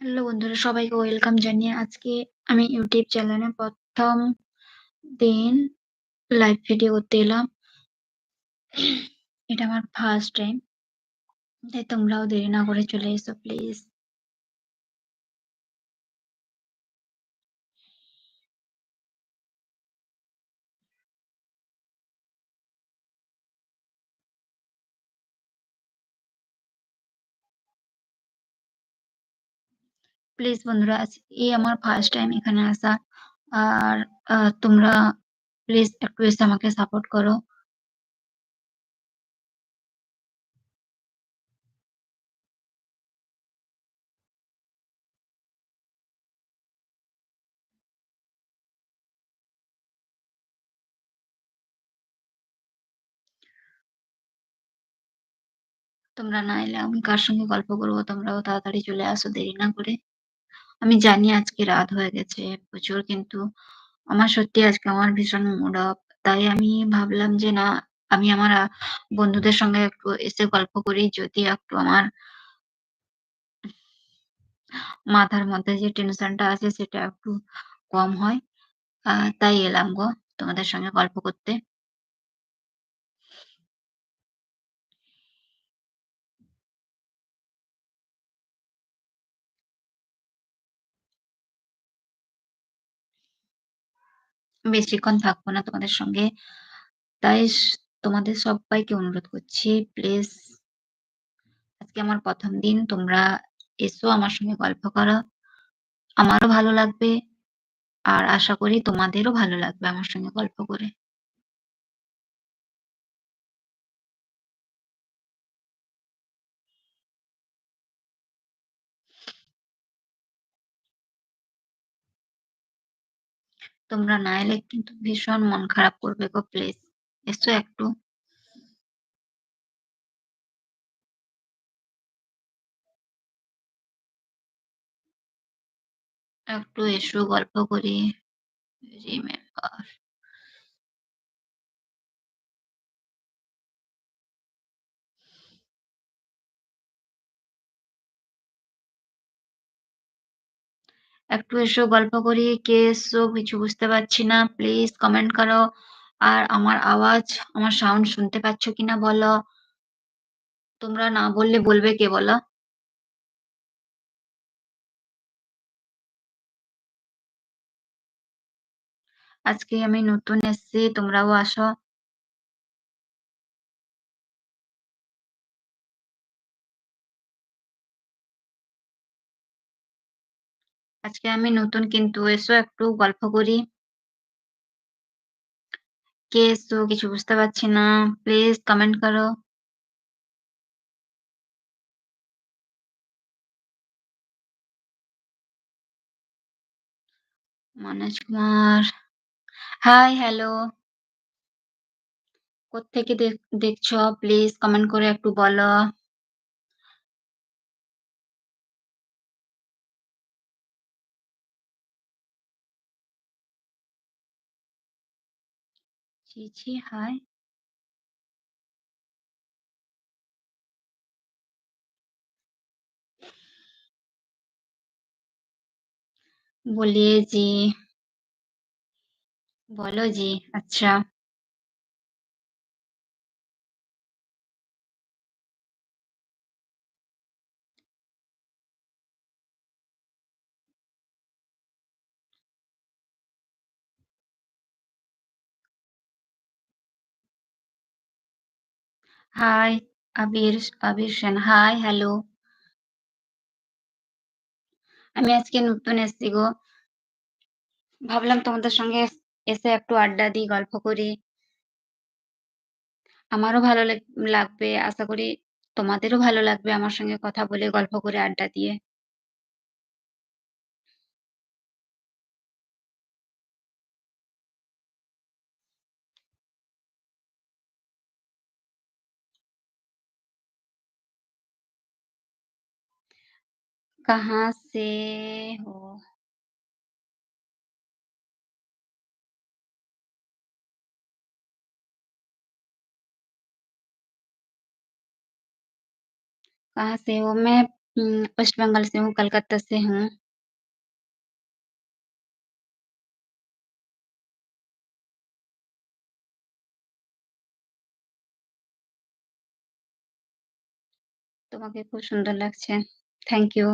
Hello বন্ধুরা, সবাইকে welcome জানিয়ে আজকে আমি ইউটিউব চ্যানেলে প্রথম দিন লাইভ ভিডিও করতে এলাম। এটা আমার ফার্স্ট টাইম তাই তোমরাও দেরি না করে চলে এসো প্লিজ প্লিজ বন্ধুরা এই আমার ফার্স্ট টাইম এখানে আসা। আর তোমরা প্লিজ একটু এসে আমাকে সাপোর্ট করো। তোমরা না এলে আমি কার সঙ্গে গল্প করব? তোমরাও তাড়াতাড়ি চলে আসো, দেরি না করে। আমি জানি আজকে রাত হয়ে গেছে প্রচুর কিন্তু আমার সত্যি আজকে আমার ভীষণ মুড তাই আমি ভাবলাম যে না আমি আমার বন্ধুদের সঙ্গে একটু এসে গল্প করি যদি একটু আমার মাথার মধ্যে যে টেনশনটা আছে সেটা একটু কম হয়। আহ, তাই এলাম গো তোমাদের সঙ্গে গল্প করতে। বেশিক্ষণ থাকব না তোমাদের সঙ্গে। তাই তোমাদের সবাইকে অনুরোধ করছি, প্লিজ। আজকে আমার প্রথম দিন, তোমরা এসো আমার সঙ্গে গল্প করো। আমারও ভালো লাগবে, আর আশা করি তোমাদেরও ভালো লাগবে আমার সঙ্গে গল্প করে। তোমরা না এলে কিন্তু ভীষণ মন খারাপ করবে গো প্লিজ এসো একটু। একটু এসো, গল্প করি। রিমেম্বার একটু এসো, গল্প করি, কে এসো কিছু বুঝতে পারছি না প্লিজ কমেন্ট করো। আর আমার আওয়াজ, আমার সাউন্ড শুনতে পাচ্ছ কিনা বলো? তোমরা না বললে বলবে কে বলো? আজকে আমি নতুন এসেছি, তোমরাও আসো। আজকে আমি নতুন কিন্তু এসো, একটু গল্প করি। কে এসো, কিছু বুঝতে পারছি না প্লিজ কমেন্ট করো। মনোজ কুমার। হাই হ্যালো কোত্থেকে দেখ- দেখছ? প্লিজ কমেন্ট করে একটু বলো। ছি ছি হাই बोलिए जी बोलो जी अच्छा hi Abir Abir Sen hi hello আমি আজকে নতুন এসেছি গো। ভাবলাম তোমাদের সঙ্গে এসে একটু আড্ডা দিই, গল্প করি। আমারও ভালো লাগ- লাগবে, আশা করি তোমাদেরও ভালো লাগবে আমার সঙ্গে কথা বলে, গল্প করে, আড্ডা দিয়ে। कहाँ से हो कहाँ से हो मैं উম ওয়েস্ট বেঙ্গল से हूँ, कलकत्ता से हूँ। তোমাকে খুব সুন্দর লাগছে। Thank you.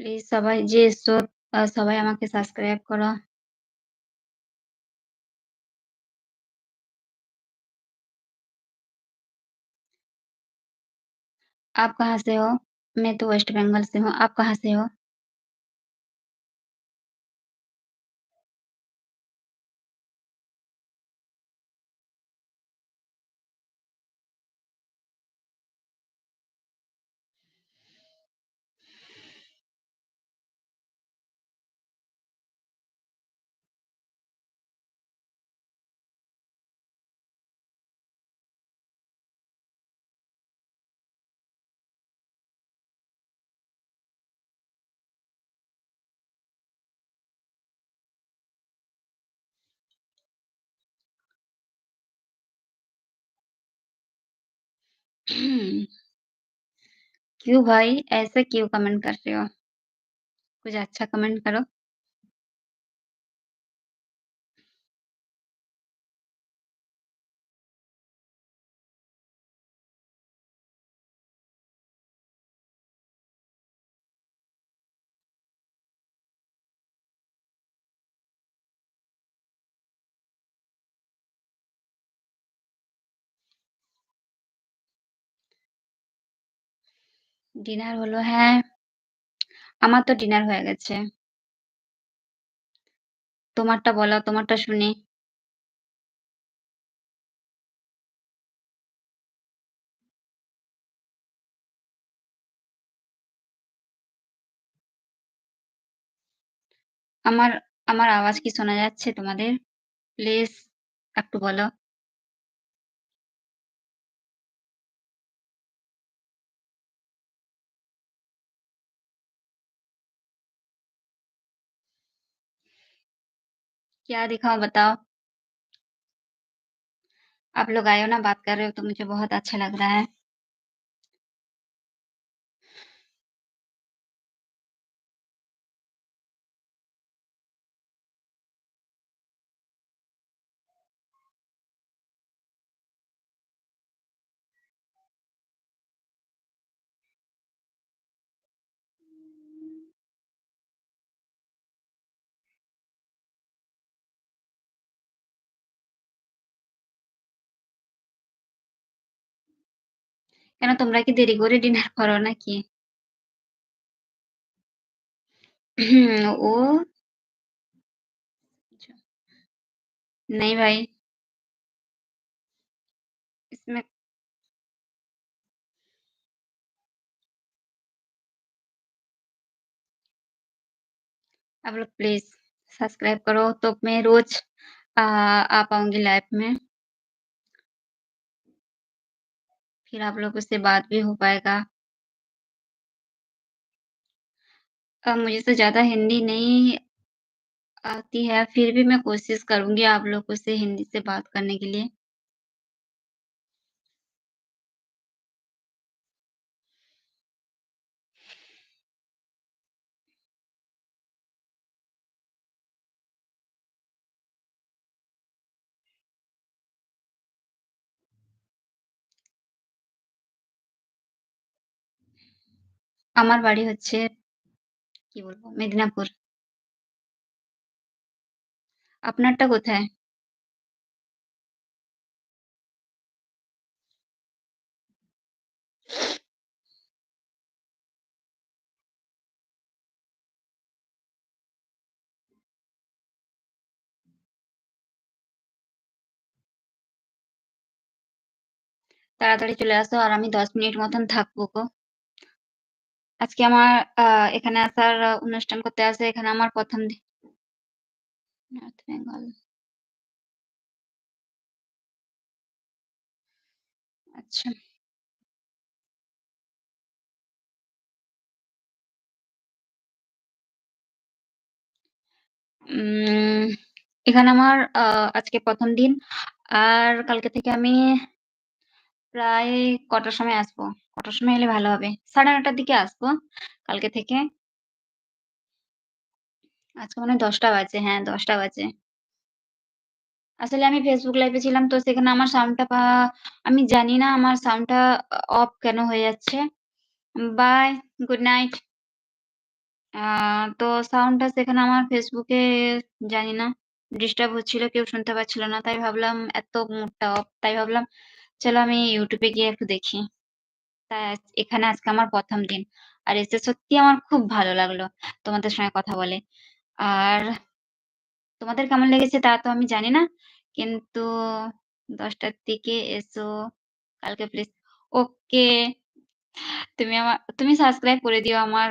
প্লিজ সবাই যে এসছো আ সবাই আমাকে সাবস্ক্রাইব করো। आप कहाँ से हो? मैं तो वेस्ट बंगाल से हूँ, आप कहाँ से हो? क्यों भाई ऐसे क्यों कमेंट कर रहे हो? कुछ अच्छा कमेंट करो। ডিনার হলো হ্যাঁ। আমার তো ডিনার হয়ে গেছে। তোমারটা বলো, তোমারটা শুনি। আমার আমার আওয়াজ কি শোনা যাচ্ছে তোমাদের? প্লিজ একটু বলো। क्या दिखाओ बताओ? आप लोग आए हो ना, बात कर रहे हो तो मुझे बहुत अच्छा लग रहा है। কেন তোমরা কি দেরি করে ডিনার করো নাকি? ও अच्छा। नहीं भाई। इसमें आप लोग प्लीज़ सब्सक्राइब करो तो मैं रोज़ अ, आ पाऊँगी लाइव में। फिर आप लोगों से बात भी हो पाएगा। आ, मुझे तो ज़्यादा हिंदी नहीं आती है, फिर भी मैं कोशिश करूँगी आप लोगों से हिंदी से बात करने के लिए। আমার বাড়ি হচ্ছে, কি বলব? মেদিনীপুর। আপনারটা কোথায়? তাড়াতাড়ি চলে আসো আর আমি ১০ মিনিট মতন থাকব গো। আজকে আমার, আ, এখানে আসার অনুষ্ঠান করতে আসে, এখানে আমার ১ম দিন। নর্থ বেঙ্গল। আচ্ছা। উম, এখানে আমার আজকে প্রথম দিন। আর কালকে থেকে আমি প্রায় কটার সময় আসব? কটার সময় এলে ভালো হবে? সাড়ে নটার দিকে আসব কালকে থেকে। আজকে মনে ১০ বাজে। হ্যাঁ, দশটা বাজে। আসলে আমি ফেসবুক লাইভে ছিলাম তো সেখানে আমার সাউন্ডটা আমি জানি না আমার সাউন্ডটা অফ কেন হয়ে যাচ্ছে? Bye, good night. তো সাউন্ডটা সেখানে আমার ফেসবুকে জানি না ডিস্টার্ব হচ্ছিল, কেউ শুনতে পাচ্ছিল না। তাই ভাবলাম এত মুডটা অফ। তাই ভাবলাম চলো আমি ইউটিউবে গিয়ে একটু দেখি। এখানে আজকে আমার প্রথম দিন। আর এসে সত্যি আমার খুব ভালো লাগল তোমাদের সঙ্গে কথা বলে। আর তোমাদের কেমন লেগেছে তা তো আমি জানি না। কিন্তু দশটার দিকে এসো কালকে প্লিজ। ওকে। তুমি আমার তুমি সাবস্ক্রাইব করে দিও আমার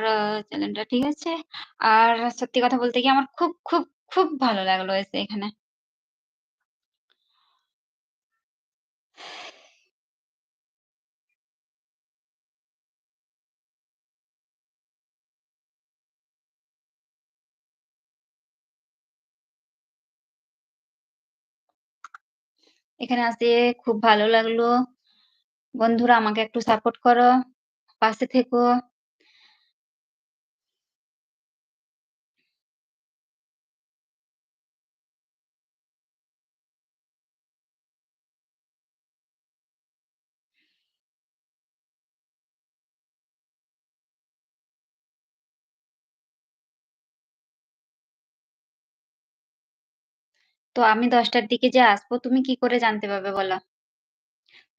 চ্যানেলটা, ঠিক আছে? আর সত্যি কথা বলতে কি আমার খুব, খুব, খুব ভালো লাগল এসে এখানে। এখানে আসে খুব ভালো লাগল। বন্ধুরা আমাকে একটু সাপোর্ট করো, পাশে থেকো। তো আমি ১০ টার দিকে যে আসবো তুমি কি করে জানতে পারবে বলো?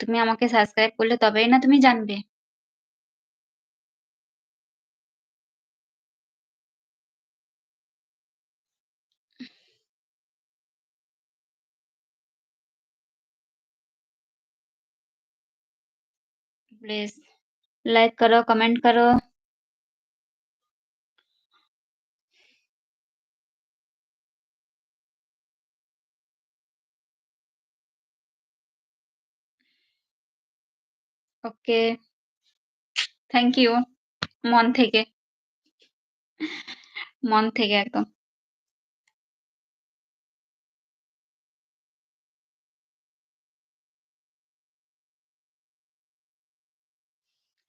তুমি আমাকে সাবস্ক্রাইব করলে তবেই না তুমি জানবে। प्लीज़ लाइक करो, कमेंट करो। ওকে। থ্যাংক ইউ মন থেকে। মন থেকে একদম।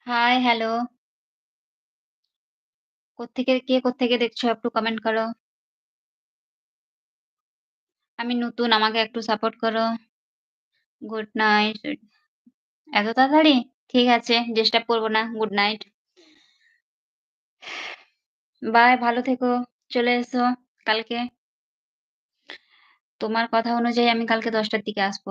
Hi, hello. কোত্থেকে কে কোত্থেকে দেখছ একটু কমেন্ট করো। আমি নতুন আমাকে একটু সাপোর্ট করো। Good night. এত তাড়াতাড়ি? ঠিক আছে ডিস্টার্ব করব না। Good night. বাই, ভালো থেকো। চলে এসো কালকে। তোমার কথা অনুযায়ী আমি কালকে দশটার দিকে আসব।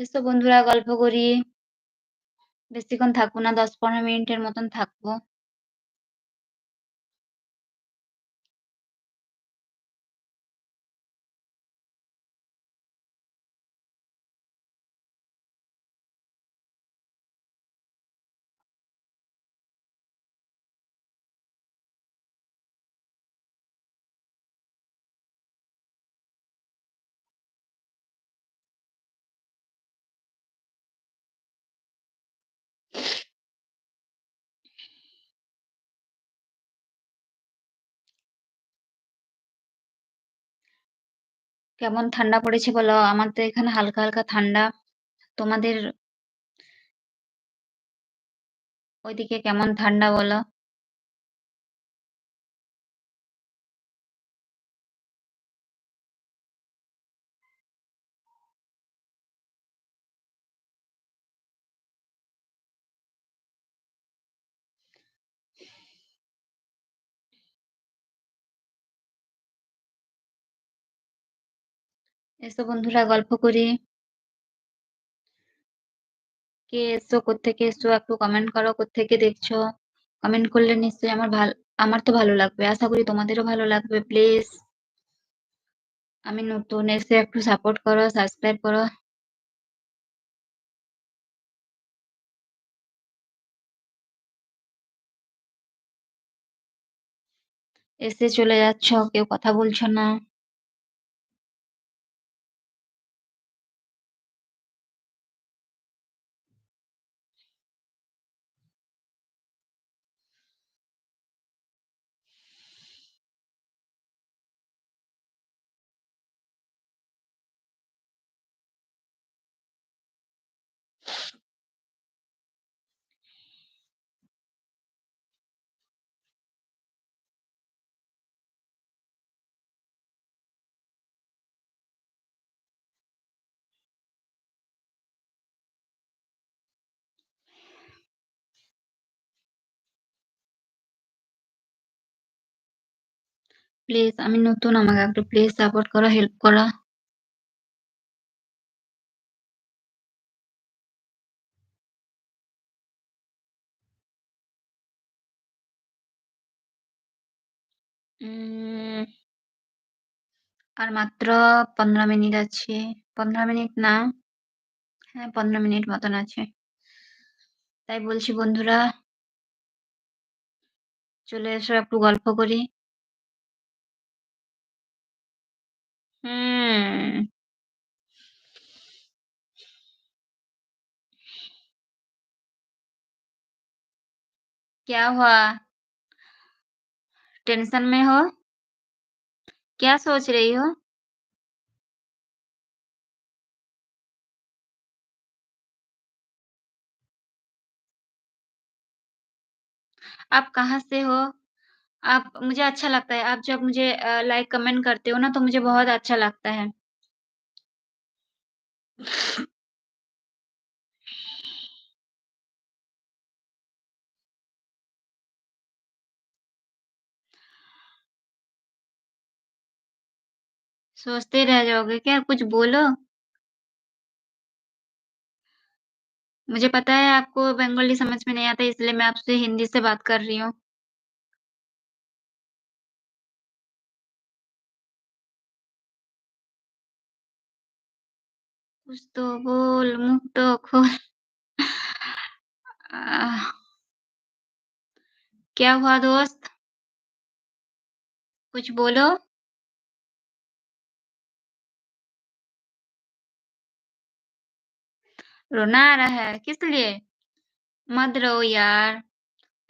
এসো বন্ধুরা গল্প করি। বেশিক্ষণ থাকব না দশ পনেরো মিনিটের মতন থাকব। কেমন ঠান্ডা পড়েছে বলো? আমাদের এখানে হালকা, হালকা ঠান্ডা। তোমাদের ওইদিকে কেমন ঠান্ডা বলো? এসো বন্ধুরা, গল্প করি। কে এসো কোথেকে এসো, একটু কমেন্ট করো কোথেকে দেখছ? কমেন্ট করলে নিশ্চয়ই আমার ভালো আমার তো ভালো লাগবে। আশা করি তোমাদেরও ভালো লাগবে প্লিজ আমি নতুন এসে একটু সাপোর্ট করো সাবস্ক্রাইব করো। এসে চলে যাচ্ছ, কেউ কথা বলছো না। প্লিজ আমি নতুন আমাকে একটু প্লিজ সাপোর্ট করা হেল্প করা আর মাত্র ১৫ মিনিট আছে। ১৫ মিনিট না। হ্যাঁ, ১৫ মিনিট মতন আছে। তাই বলছি বন্ধুরা চলে এসো একটু গল্প করি। হুম। क्या हुआ? टेंशन में हो? क्या सोच रही हो? आप कहाँ से हो? आप मुझे अच्छा लगता है, आप जब मुझे लाइक कमेंट करते हो ना तो मुझे बहुत अच्छा लगता है। सोचते रह जाओगे क्या? कुछ बोलो। मुझे पता है आपको बंगाली समझ में नहीं आता इसलिए मैं आपसे हिंदी से बात कर रही हूँ। कुछ तो बोल, मुख तो खोल। क्या हुआ दोस्त? कुछ बोलो। रोना आ रहा है, किस लिए? मत रो यार,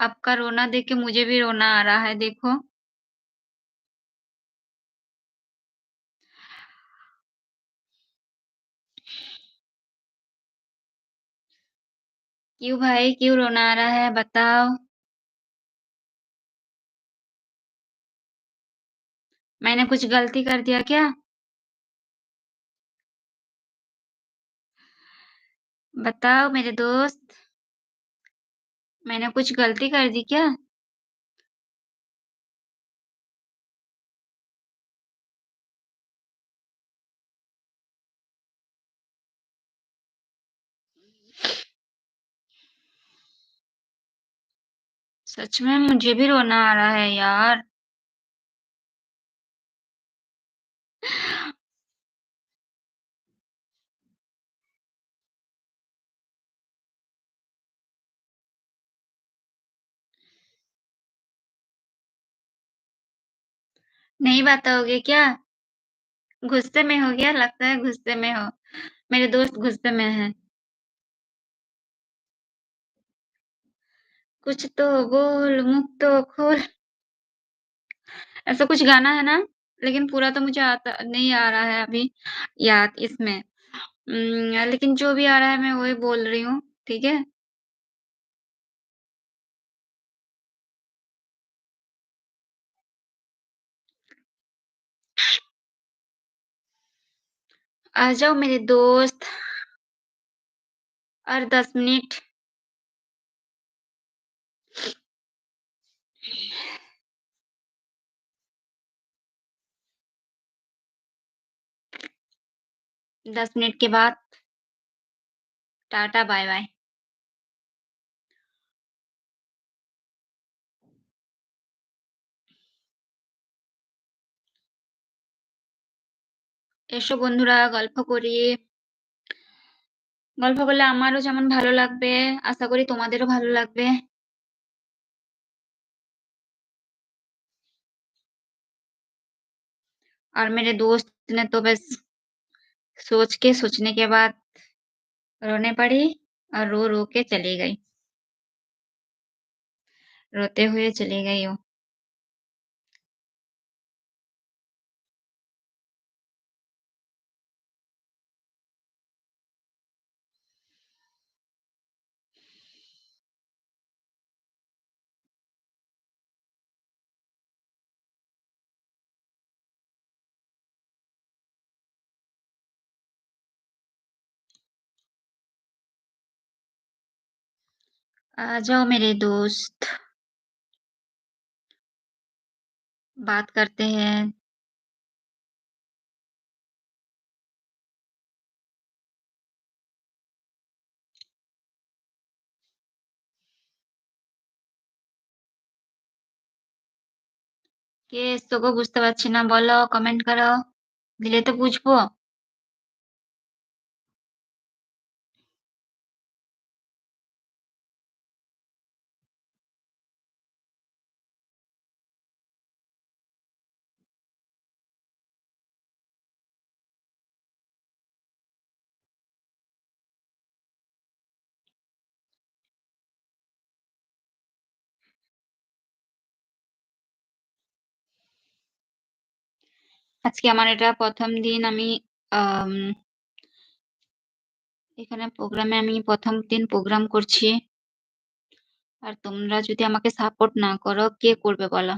आपका रोना देख के मुझे भी रोना आ रहा है देखो। क्यों भाई, क्यों रोना आ रहा है बताओ? मैंने कुछ गलती कर दिया क्या? बताओ मेरे दोस्त। मैंने कुछ गलती कर दी क्या? सच में मुझे भी रोना आ रहा है यार। नहीं बात बताओगे क्या? गुस्से में हो गया लगता है गुस्से में हो। मेरे दोस्त गुस्से में हैं। कुछ तो बोल, मुँह तो खोल। ऐसा कुछ गाना है ना? लेकिन पूरा तो मुझे आता नहीं आ रहा है अभी याद इसमें। लेकिन जो भी आ रहा है मैं वही बोल रही हूँ, ठीक है? आ जाओ मेरे दोस्त। और 10 मिनट। 10 मिनट के बाद टाटा बाय-बाय। এসো বন্ধুরা গল্প করি। গল্প করলে আমারও যেমন ভালো লাগবে, আশা করি তোমাদেরও ভালো লাগবে। और मेरे दोस्त ने तो बस सोच के, सोचने के बाद रोने पड़ी और रो-रो के चली गई। रोते हुए चली गई वो। आ जाओ मेरे दोस्त। बात करते हैं। কে তোকে বুঝতে পারছি না বলো, কমেন্ট করো। দিলে তো বুঝবো। আজকে আমার এটা প্রথম দিন আমি এখানে প্রোগ্রামে আমি প্রথম দিন প্রোগ্রাম করছি। আর তোমরা যদি আমাকে সাপোর্ট না করো, কে করবে বলো?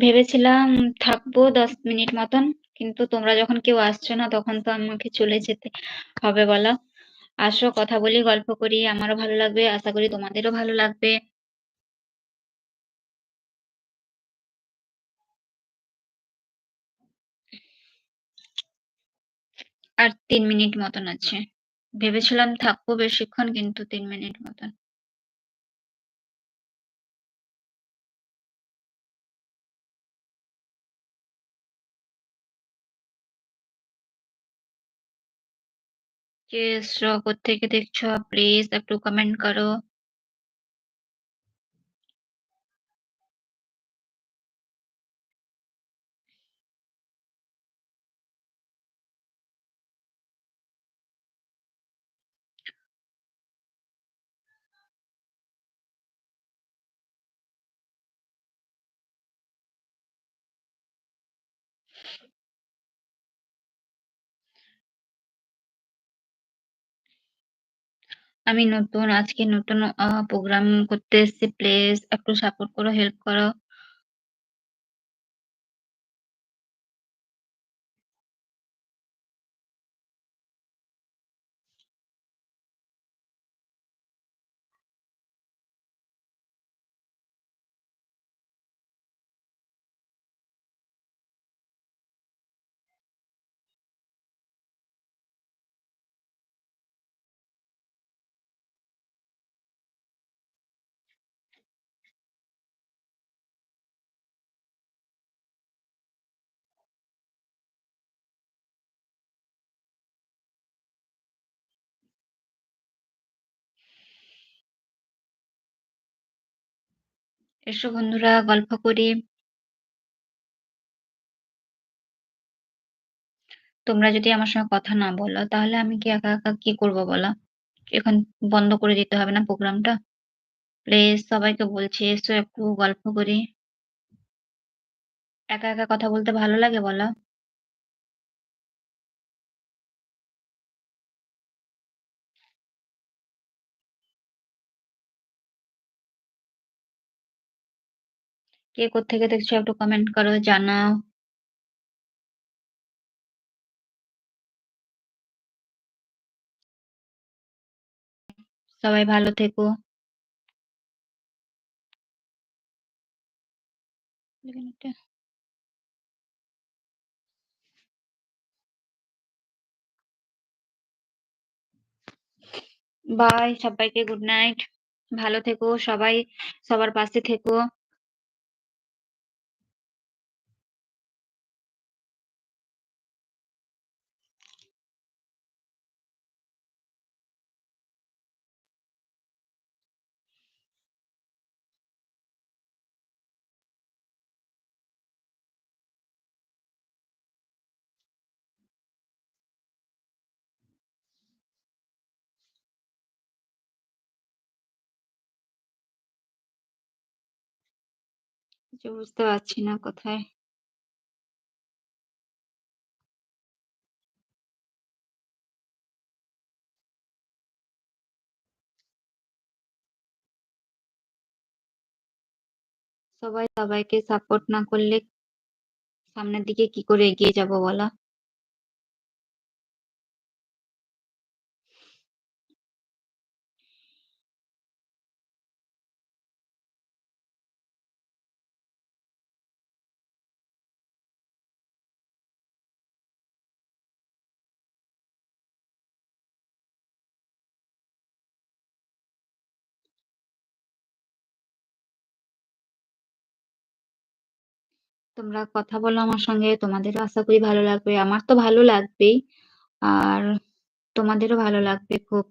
ভেবেছিলাম থাকব ১০ মিনিট মতন। কিন্তু তোমরা যখন কেউ আসছো না তখন তো আমাকে চলে যেতে হবে বলো। আসো কথা বলি, গল্প করি। আমারও ভালো লাগবে। আশা করি তোমাদেরও ভালো লাগবে। আর তিন মিনিট মতন আছে। ভেবেছিলাম থাকব বেশিক্ষণ কিন্তু তিন মিনিট মতন। কে এসছো? কোত্থেকে দেখছ? প্লিজ একটু কমেন্ট করো। আমি নতুন আজকে নতুন আ প্রোগ্রাম করতে এসেছি প্লিজ একটু সাপোর্ট করো, হেল্প করো। এসো বন্ধুরা গল্প করি। তোমরা যদি আমার সঙ্গে কথা না বলো তাহলে আমি কি একা, একা কি করব বলো? এখন বন্ধ করে দিতে হবে না প্রোগ্রামটা? প্লিজ সবাইকে বলছি এসো একটু গল্প করি। একা, একা কথা বলতে ভালো লাগে বলো? কে কোত্থেকে দেখছ একটু কমেন্ট করো, জানাও। সবাই ভালো থেকো। বাই সবাইকে গুড নাইট। ভালো থেকো সবাই, সবার পাশে থেকো। কিছু বুঝতে পারছি না কোথায়? সবাই সবাইকে সাপোর্ট না করলে সামনের দিকে কি করে এগিয়ে যাব বলো? তোমরা কথা বলো আমার সঙ্গে। তোমাদেরও আশা করি ভালো লাগবে। আমার তো ভালো লাগবেই। আর তোমাদেরও ভালো লাগবে খুব।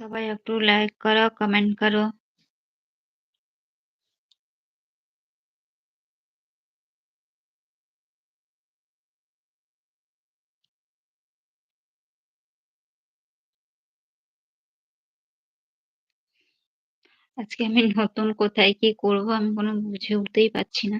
সবাই একটু লাইক করো, কমেন্ট করো। আজকে আমি নতুন কোথায় কি করব আমি কোনো বুঝে উঠতেই পারছি না।